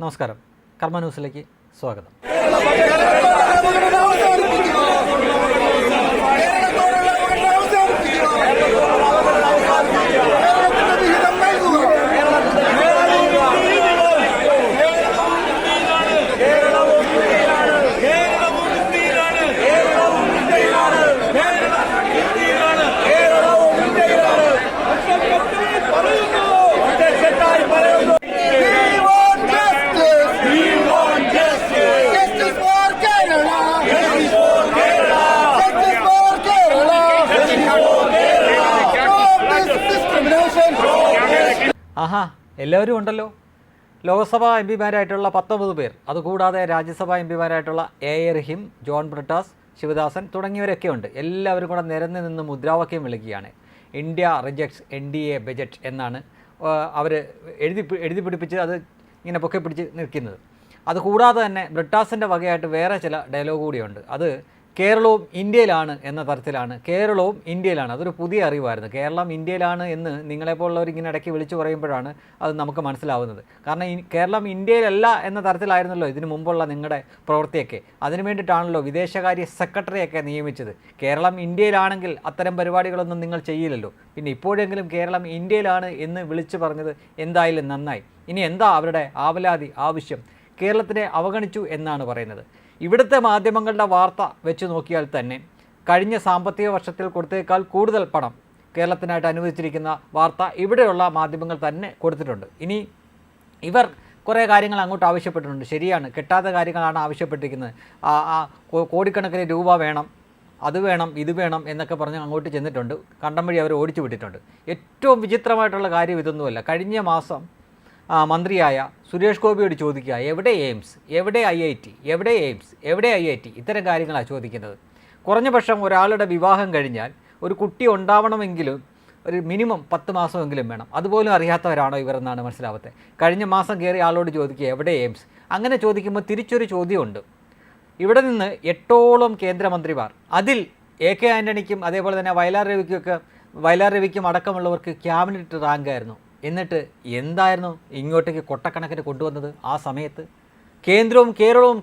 നമസ്കാരം. കർമ്മ ന്യൂസിലേക്ക് സ്വാഗതം. ആഹാ എല്ലാവരും ഉണ്ടല്ലോ. ലോക്സഭാ എം പിമാരായിട്ടുള്ള പത്തൊമ്പത് പേർ അതുകൂടാതെ രാജ്യസഭാ എം പിമാരായിട്ടുള്ള എ എ റഹീം ജോൺ ബ്രിട്ടാസ് ശിവദാസൻ തുടങ്ങിയവരൊക്കെ ഉണ്ട്. എല്ലാവരും കൂടെ നിരന്ന് നിന്ന് മുദ്രാവാക്യം വിളിക്കുകയാണ്. India rejects N D A budget എന്നാണ് അവർ എഴുതി എഴുതി പിടിപ്പിച്ച് അത് ഇങ്ങനെ പൊക്കെ പിടിച്ച് നിൽക്കുന്നത്. അതുകൂടാതെ തന്നെ ബ്രിട്ടാസിന്റെ വകയായിട്ട് വേറെ ചില ഡയലോഗ് കൂടിയുണ്ട്. അത് കേരളവും ഇന്ത്യയിലാണ് എന്ന തരത്തിലാണ് കേരളവും ഇന്ത്യയിലാണ്. അതൊരു പുതിയ അറിവായിരുന്നു. കേരളം ഇന്ത്യയിലാണ് എന്ന് നിങ്ങളെപ്പോലുള്ളവർ ഇങ്ങനെ ഇടയ്ക്ക് വിളിച്ചു പറയുമ്പോഴാണ് അത് നമുക്ക് മനസ്സിലാവുന്നത്. കാരണം കേരളം ഇന്ത്യയിലല്ല എന്ന തരത്തിലായിരുന്നല്ലോ ഇതിനു മുമ്പുള്ള നിങ്ങളുടെ പ്രവൃത്തിയൊക്കെ. അതിനു വേണ്ടിയിട്ടാണല്ലോ വിദേശകാര്യ സെക്രട്ടറിയൊക്കെ നിയമിച്ചത്. കേരളം ഇന്ത്യയിലാണെങ്കിൽ അത്തരം പരിപാടികളൊന്നും നിങ്ങൾ ചെയ്യില്ലല്ലോ. പിന്നെ ഇപ്പോഴെങ്കിലും കേരളം ഇന്ത്യയിലാണ് എന്ന് വിളിച്ചു പറഞ്ഞത് എന്തായാലും നന്നായി. ഇനി എന്താ അവരുടെ ആവലാതി ആവശ്യം? കേരളത്തിനെ അവഗണിച്ചു എന്നാണ് പറയുന്നത്. ഇവിടുത്തെ മാധ്യമങ്ങളുടെ വാർത്ത വെച്ച് നോക്കിയാൽ തന്നെ കഴിഞ്ഞ സാമ്പത്തിക വർഷത്തിൽ കൊടുത്തേക്കാൾ കൂടുതൽ പണം കേരളത്തിനായിട്ട് അനുവദിച്ചിരിക്കുന്ന വാർത്ത ഇവിടെയുള്ള മാധ്യമങ്ങൾ തന്നെ കൊടുത്തിട്ടുണ്ട്. ഇനി ഇവർ കുറേ കാര്യങ്ങൾ അങ്ങോട്ട് ആവശ്യപ്പെട്ടിട്ടുണ്ട്. ശരിയാണ് കിട്ടാത്ത കാര്യങ്ങളാണ് ആവശ്യപ്പെട്ടിരിക്കുന്നത്. ആ കോടിക്കണക്കിന് രൂപ വേണം അത് വേണം ഇത് വേണം എന്നൊക്കെ പറഞ്ഞ് അങ്ങോട്ട് ചെന്നിട്ടുണ്ട്. കണ്ടം വഴി അവർ ഓടിച്ചു വിട്ടിട്ടുണ്ട്. ഏറ്റവും വിചിത്രമായിട്ടുള്ള കാര്യം ഇതൊന്നുമല്ല. കഴിഞ്ഞ മാസം മന്ത്രിയായ സുരേഷ് ഗോപിയോട് ചോദിക്കുക എവിടെ എയിംസ്? എവിടെ ഐ ഐ ടി? എവിടെ എയിംസ്? എവിടെ ഐ ഐ ടി? ഇത്തരം കാര്യങ്ങളാണ് ചോദിക്കുന്നത്. കുറഞ്ഞ പക്ഷം ഒരാളുടെ വിവാഹം കഴിഞ്ഞാൽ ഒരു കുട്ടി ഉണ്ടാവണമെങ്കിലും ഒരു മിനിമം പത്ത് മാസമെങ്കിലും വേണം. അതുപോലും അറിയാത്തവരാണോ ഇവരെന്നാണ് മനസ്സിലാവത്തെ. കഴിഞ്ഞ മാസം കയറി ആളോട് ചോദിക്കുക എവിടെ എയിംസ്? അങ്ങനെ ചോദിക്കുമ്പോൾ തിരിച്ചൊരു ചോദ്യമുണ്ട്. ഇവിടെ നിന്ന് എട്ടോളം കേന്ദ്രമന്ത്രിമാർ അതിൽ എ കെ ആന്റണിക്കും അതേപോലെ തന്നെ വയലാർ രവിക്കൊക്കെ വയലാർ രവിക്കും അടക്കമുള്ളവർക്ക് ക്യാബിനറ്റ് റാങ്കായിരുന്നു. എന്നിട്ട് എന്തായിരുന്നു ഇങ്ങോട്ടേക്ക് കൊട്ടക്കണക്കിന് കൊണ്ടുവന്നത് ആ സമയത്ത്? കേന്ദ്രവും കേരളവും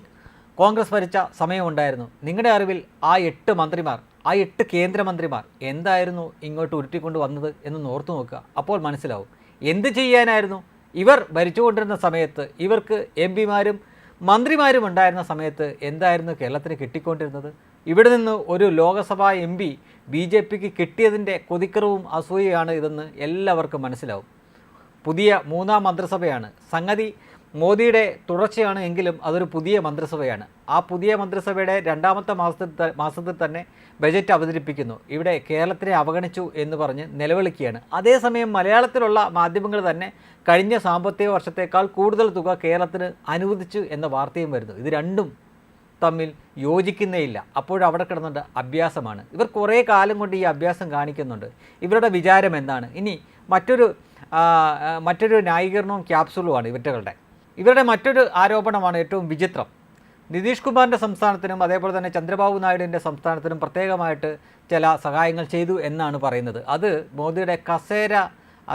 കോൺഗ്രസ് ഭരിച്ച സമയമുണ്ടായിരുന്നു നിങ്ങളുടെ അറിവിൽ ആ എട്ട് മന്ത്രിമാർ ആ എട്ട് കേന്ദ്രമന്ത്രിമാർ എന്തായിരുന്നു ഇങ്ങോട്ട് ഉരുട്ടിക്കൊണ്ട് വന്നത് എന്ന് ഓർത്തു നോക്കുക. അപ്പോൾ മനസ്സിലാവും. എന്ത് ചെയ്യാനായിരുന്നു? ഇവർ ഭരിച്ചുകൊണ്ടിരുന്ന സമയത്ത് ഇവർക്ക് എം പിമാരും മന്ത്രിമാരും ഉണ്ടായിരുന്ന സമയത്ത് എന്തായിരുന്നു കേരളത്തിന് കിട്ടിക്കൊണ്ടിരുന്നത്? ഇവിടെ നിന്ന് ഒരു Lok Sabha M P B J പിക്ക് കിട്ടിയതിന്റെ കൊതിക്കറവും അസൂയയാണ് ഇതെന്ന് എല്ലാവർക്കും മനസ്സിലാവും. പുതിയ മൂന്നാം മന്ത്രിസഭയാണ്. സംഗതി മോദിയുടെ തുടർച്ചയാണ് എങ്കിലും അതൊരു പുതിയ മന്ത്രിസഭയാണ്. ആ പുതിയ മന്ത്രിസഭയുടെ രണ്ടാമത്തെ മാസത്തിൽ മാസത്തിൽ തന്നെ ബജറ്റ് അവതരിപ്പിക്കുന്നു. ഇവിടെ കേരളത്തിനെ അവഗണിച്ചു എന്ന് പറഞ്ഞ് നിലവിളിക്കുകയാണ്. അതേസമയം മലയാളത്തിലുള്ള മാധ്യമങ്ങൾ തന്നെ കഴിഞ്ഞ സാമ്പത്തിക വർഷത്തേക്കാൾ കൂടുതൽ തുക കേരളത്തിന് അനുവദിച്ചു എന്ന വാർത്തയും വരുന്നു. ഇത് രണ്ടും തമ്മിൽ യോജിക്കുന്നേയില്ല. അപ്പോഴവിടെ കിടന്നുണ്ട് അഭ്യാസമാണ്. ഇവർ കുറേ കാലം കൊണ്ട് ഈ അഭ്യാസം കാണിക്കുന്നുണ്ട്. ഇവരുടെ വിചാരം എന്താണ്? ഇനി മറ്റൊരു മറ്റൊരു ന്യായീകരണവും ക്യാപ്സുളുമാണ് ഇവറ്റകളുടെ. ഇവരുടെ മറ്റൊരു ആരോപണമാണ് ഏറ്റവും വിചിത്രം. നിതീഷ് കുമാറിന്റെ സംസ്ഥാനത്തിനും അതേപോലെ തന്നെ ചന്ദ്രബാബു നായിഡുവിന്റെ സംസ്ഥാനത്തിനും പ്രത്യേകമായിട്ട് ചില സഹായങ്ങൾ ചെയ്തു എന്നാണ് പറയുന്നത്. അത് മോദിയുടെ കസേര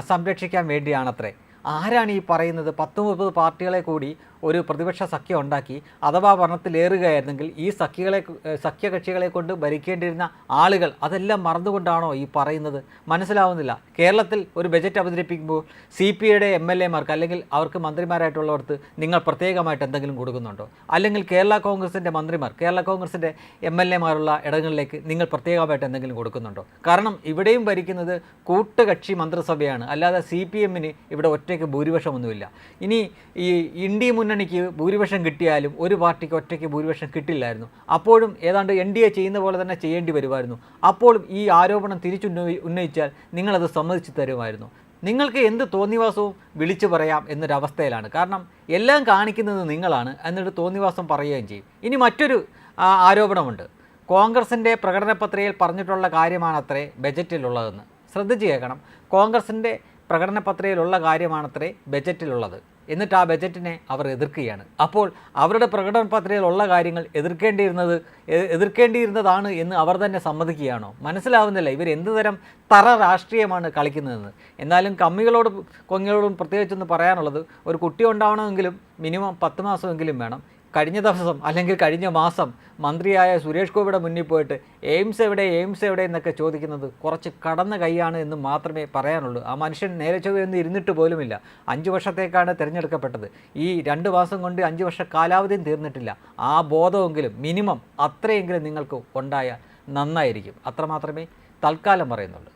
സംരക്ഷിക്കാൻ വേണ്ടിയാണത്രേ. ആരാണ് ഈ പറയുന്നത്? പത്ത് മുപ്പത് പാർട്ടികളെ കൂടി ഒരു പ്രതിപക്ഷ സഖ്യം ഉണ്ടാക്കി അഥവാ ഭരണത്തിലേറുകയായിരുന്നെങ്കിൽ ഈ സഖ്യകളെ സഖ്യകക്ഷികളെ കൊണ്ട് ഭരിക്കേണ്ടിയിരുന്ന ആളുകൾ അതെല്ലാം മറന്നുകൊണ്ടാണോ ഈ പറയുന്നത്? മനസ്സിലാവുന്നില്ല. കേരളത്തിൽ ഒരു ബജറ്റ് അവതരിപ്പിക്കുമ്പോൾ സി പി ഐയുടെ എം എൽ എമാർക്ക് അല്ലെങ്കിൽ അവർക്ക് മന്ത്രിമാരായിട്ടുള്ളവർക്ക് നിങ്ങൾ പ്രത്യേകമായിട്ട് എന്തെങ്കിലും കൊടുക്കുന്നുണ്ടോ? അല്ലെങ്കിൽ കേരള കോൺഗ്രസിന്റെ മന്ത്രിമാർ കേരള കോൺഗ്രസിന്റെ എം എൽ എമാരുള്ള ഇടങ്ങളിലേക്ക് നിങ്ങൾ പ്രത്യേകമായിട്ട് എന്തെങ്കിലും കൊടുക്കുന്നുണ്ടോ? കാരണം ഇവിടെയും ഭരിക്കുന്നത് കൂട്ടുകക്ഷി മന്ത്രിസഭയാണ്. അല്ലാതെ സി പി എമ്മിന് ഇവിടെ ഒറ്റയ്ക്ക് ഭൂരിപക്ഷമൊന്നുമില്ല. ഇനി ഈ ഇന്ത്യ മുന്നണിക്ക് ഭൂരിപക്ഷം കിട്ടിയാലും ഒരു പാർട്ടിക്ക് ഒറ്റയ്ക്ക് ഭൂരിപക്ഷം കിട്ടില്ലായിരുന്നു. അപ്പോഴും ഏതാണ്ട് എൻ ഡി എ ചെയ്യുന്ന പോലെ തന്നെ ചെയ്യേണ്ടി വരുമായിരുന്നു. അപ്പോഴും ഈ ആരോപണം തിരിച്ചുന്നയി ഉന്നയിച്ചാൽ നിങ്ങളത് സമ്മതിച്ചു തരുമായിരുന്നു. നിങ്ങൾക്ക് എന്ത് തോന്നിവാസവും വിളിച്ചു പറയാം എന്നൊരവസ്ഥയിലാണ്. കാരണം എല്ലാം കാണിക്കുന്നത് നിങ്ങളാണ് എന്നിട്ട് തോന്നിവാസം പറയുകയും ചെയ്യും. ഇനി മറ്റൊരു ആരോപണമുണ്ട്. കോൺഗ്രസിന്റെ പ്രകടന പത്രികയിൽ പറഞ്ഞിട്ടുള്ള കാര്യമാണത്രേ ബജറ്റിലുള്ളതെന്ന്. ശ്രദ്ധിച്ച് കേൾക്കണം. കോൺഗ്രസിന്റെ പ്രകടന പത്രികയിലുള്ള കാര്യമാണത്രേ ബജറ്റിലുള്ളത്. എന്നിട്ട് ആ ബജറ്റിനെ അവർ എതിർക്കുകയാണ്. അപ്പോൾ അവരുടെ പ്രകടന പത്രികയിലുള്ള കാര്യങ്ങൾ എതിർക്കേണ്ടിയിരുന്നത് എതിർക്കേണ്ടിയിരുന്നതാണ് എന്ന് അവർ തന്നെ സമ്മതിക്കുകയാണോ? മനസ്സിലാവുന്നില്ല ഇവർ എന്ത് തരം തറ രാഷ്ട്രീയമാണ് കളിക്കുന്നതെന്ന്. എന്നാലും കമ്മികളോടും കൊങ്ങികളോടും പ്രത്യേകിച്ചൊന്ന് പറയാനുള്ളത് ഒരു കുട്ടി ഉണ്ടാവണമെങ്കിലും മിനിമം പത്ത് മാസമെങ്കിലും വേണം. കഴിഞ്ഞ ദിവസം അല്ലെങ്കിൽ കഴിഞ്ഞ മാസം മന്ത്രിയായ സുരേഷ് ഗോപിയുടെ മുന്നിൽ പോയിട്ട് എയിംസ് എവിടെ എയിംസ് എവിടെ എന്നൊക്കെ ചോദിക്കുന്നത് കുറച്ച് കടന്ന കൈയാണ് എന്ന് മാത്രമേ പറയാനുള്ളൂ. ആ മനുഷ്യൻ നേരെ ചൊവ്വയൊന്നും ഇരുന്നിട്ട് പോലുമില്ല. അഞ്ച് വർഷത്തേക്കാണ് തിരഞ്ഞെടുക്കപ്പെട്ടത്. ഈ രണ്ട് മാസം കൊണ്ട് അഞ്ച് വർഷ കാലാവധിയും തീർന്നിട്ടില്ല. ആ ബോധമെങ്കിലും മിനിമം അത്രയെങ്കിലും നിങ്ങൾക്ക് ഉണ്ടായാൽ നന്നായിരിക്കും. അത്രമാത്രമേ തൽക്കാലം പറയുന്നുള്ളൂ.